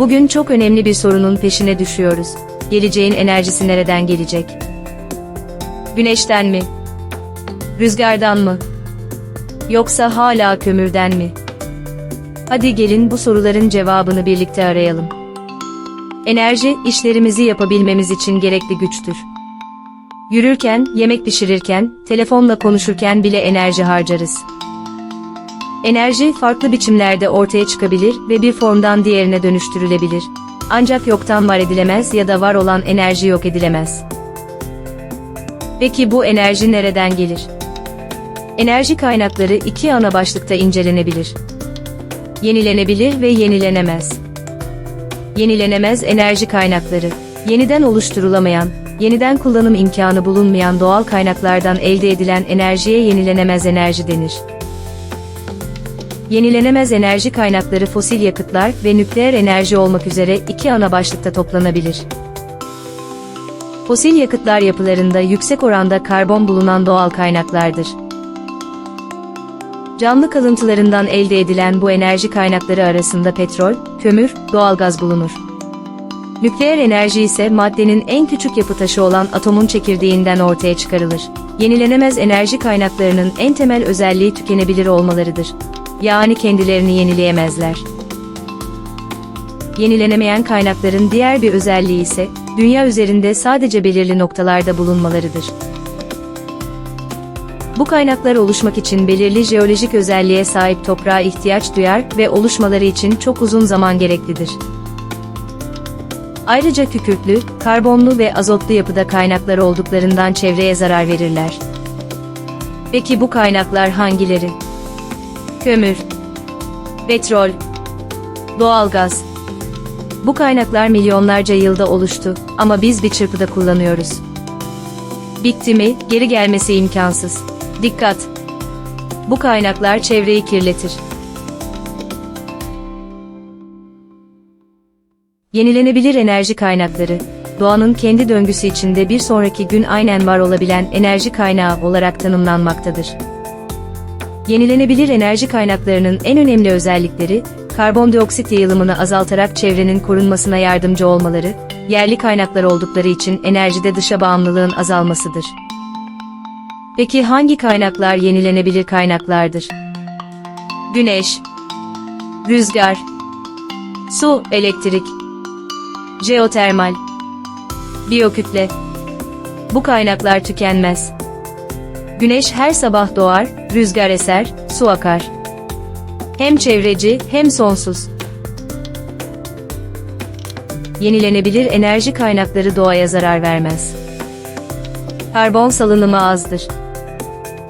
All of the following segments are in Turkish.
Bugün çok önemli bir sorunun peşine düşüyoruz. Geleceğin enerjisi nereden gelecek? Güneşten mi? Rüzgardan mı? Yoksa hala kömürden mi? Hadi gelin bu soruların cevabını birlikte arayalım. Enerji, işlerimizi yapabilmemiz için gerekli güçtür. Yürürken, yemek pişirirken, telefonla konuşurken bile enerji harcarız. Enerji farklı biçimlerde ortaya çıkabilir ve bir formdan diğerine dönüştürülebilir. Ancak yoktan var edilemez ya da var olan enerji yok edilemez. Peki bu enerji nereden gelir? Enerji kaynakları iki ana başlıkta incelenebilir. Yenilenebilir ve yenilenemez. Yenilenemez enerji kaynakları, yeniden oluşturulamayan, yeniden kullanım imkanı bulunmayan doğal kaynaklardan elde edilen enerjiye yenilenemez enerji denir. Yenilenemez enerji kaynakları fosil yakıtlar ve nükleer enerji olmak üzere iki ana başlıkta toplanabilir. Fosil yakıtlar yapılarında yüksek oranda karbon bulunan doğal kaynaklardır. Canlı kalıntılarından elde edilen bu enerji kaynakları arasında petrol, kömür, doğalgaz bulunur. Nükleer enerji ise maddenin en küçük yapı taşı olan atomun çekirdeğinden ortaya çıkarılır. Yenilenemez enerji kaynaklarının en temel özelliği tükenebilir olmalarıdır. Yani kendilerini yenileyemezler. Yenilenemeyen kaynakların diğer bir özelliği ise dünya üzerinde sadece belirli noktalarda bulunmalarıdır. Bu kaynaklar oluşmak için belirli jeolojik özelliğe sahip toprağa ihtiyaç duyar ve oluşmaları için çok uzun zaman gereklidir. Ayrıca kükürtlü, karbonlu ve azotlu yapıda kaynaklar olduklarından çevreye zarar verirler. Peki bu kaynaklar hangileri? Kömür, petrol, doğalgaz. Bu kaynaklar milyonlarca yılda oluştu ama biz bir çırpıda kullanıyoruz. Bitti mi, geri gelmesi imkansız. Dikkat! Bu kaynaklar çevreyi kirletir. Yenilenebilir enerji kaynakları, doğanın kendi döngüsü içinde bir sonraki gün aynen var olabilen enerji kaynağı olarak tanımlanmaktadır. Yenilenebilir enerji kaynaklarının en önemli özellikleri, karbondioksit yayılımını azaltarak çevrenin korunmasına yardımcı olmaları, yerli kaynaklar oldukları için enerjide dışa bağımlılığın azalmasıdır. Peki hangi kaynaklar yenilenebilir kaynaklardır? Güneş, rüzgar, su, elektrik, jeotermal, biyokütle. Bu kaynaklar tükenmez. Güneş her sabah doğar, rüzgar eser, su akar. Hem çevreci hem sonsuz. Yenilenebilir enerji kaynakları doğaya zarar vermez. Karbon salınımı azdır.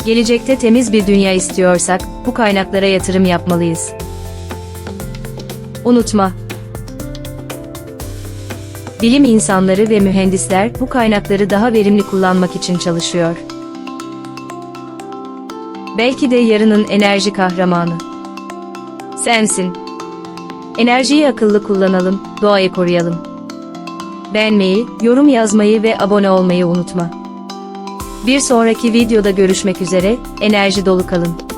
Gelecekte temiz bir dünya istiyorsak bu kaynaklara yatırım yapmalıyız. Unutma. Bilim insanları ve mühendisler bu kaynakları daha verimli kullanmak için çalışıyor. Belki de yarının enerji kahramanı. Sensin. Enerjiyi akıllı kullanalım, doğayı koruyalım. Beğenmeyi, yorum yazmayı ve abone olmayı unutma. Bir sonraki videoda görüşmek üzere, enerji dolu kalın.